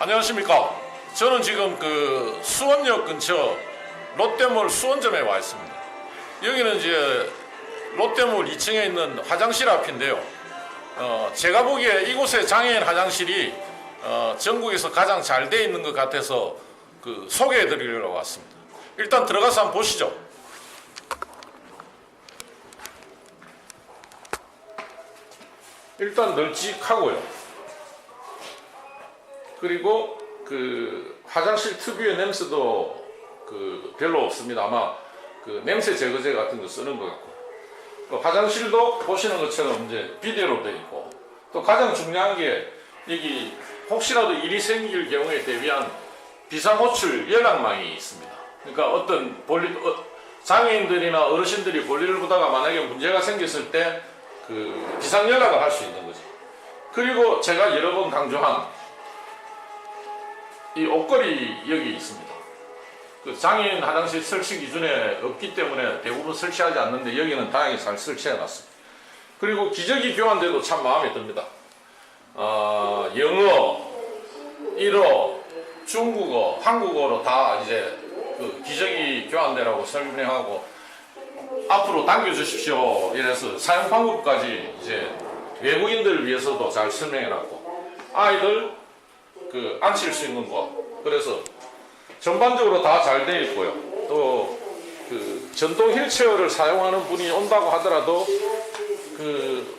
안녕하십니까. 저는 지금 그 수원역 근처 롯데몰 수원점에 와 있습니다. 여기는 이제 롯데몰 2층에 있는 화장실 앞인데요. 어, 제가 보기에 이곳에 장애인 화장실이 어, 전국에서 가장 잘 돼 있는 것 같아서 그 소개해 드리려고 왔습니다. 일단 들어가서 한번 보시죠. 일단 널찍하고요. 그리고 그 화장실 특유의 냄새도 그 별로 없습니다. 아마 그 냄새 제거제 같은 거 쓰는 것 같고 그 화장실도 보시는 것처럼 이제 비데오로 되어 있고 또 가장 중요한 게 여기 혹시라도 일이 생길 경우에 대비한 비상호출 연락망이 있습니다. 그러니까 어떤 볼일 어, 장애인들이나 어르신들이 볼일을 보다가 만약에 문제가 생겼을 때 그 비상 연락을 할 수 있는 거죠. 그리고 제가 여러 번 강조한 이 옷걸이 여기 있습니다. 그 장애인 화장실 설치 기준에 없기 때문에 대부분 설치하지 않는데 여기는 다행히 잘 설치해 놨습니다. 그리고 기저귀 교환대도 참 마음에 듭니다. 아, 영어, 일어, 중국어, 한국어로 다 이제 그 기저귀 교환대라고 설명하고 앞으로 당겨주십시오. 이래서 사용 방법까지 이제 외국인들을 위해서도 잘 설명해놨고 아이들 그 앉힐 수 있는 곳 그래서 전반적으로 다 잘 돼 있고요. 또 그 전동 휠체어를 사용하는 분이 온다고 하더라도 그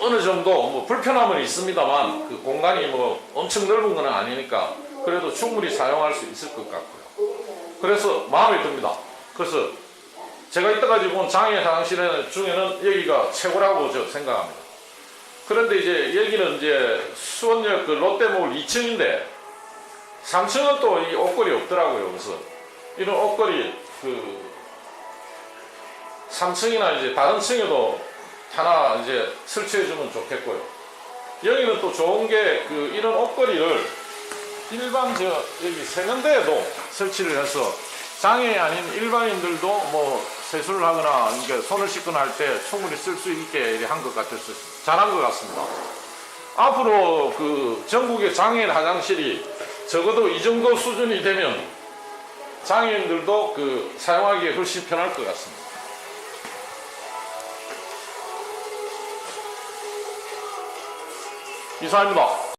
어느 정도 뭐 불편함은 있습니다만 그 공간이 뭐 엄청 넓은 건 아니니까 그래도 충분히 사용할 수 있을 것 같고요. 그래서 마음에 듭니다. 그래서 제가 이때까지 본 장애 화장실 중에는 여기가 최고라고 저 생각합니다. 그런데 이제 여기는 이제 수원역 그 롯데몰 2층인데 3층은 또 이 옷걸이 없더라고요. 그래서 이런 옷걸이 그 3층이나 이제 다른 층에도 하나 이제 설치해 주면 좋겠고요. 여기는 또 좋은 게 그 이런 옷걸이를 일반 저 여기 세면대에도 설치를 해서 장애 아닌 일반인들도 뭐 세수를 하거나 이게 손을 씻거나 할 때 충분히 쓸 수 있게 한 것 같아서 잘한 것 같습니다. 앞으로 그 전국의 장애인 화장실이 적어도 이 정도 수준이 되면 장애인들도 그 사용하기에 훨씬 편할 것 같습니다. 이상입니다.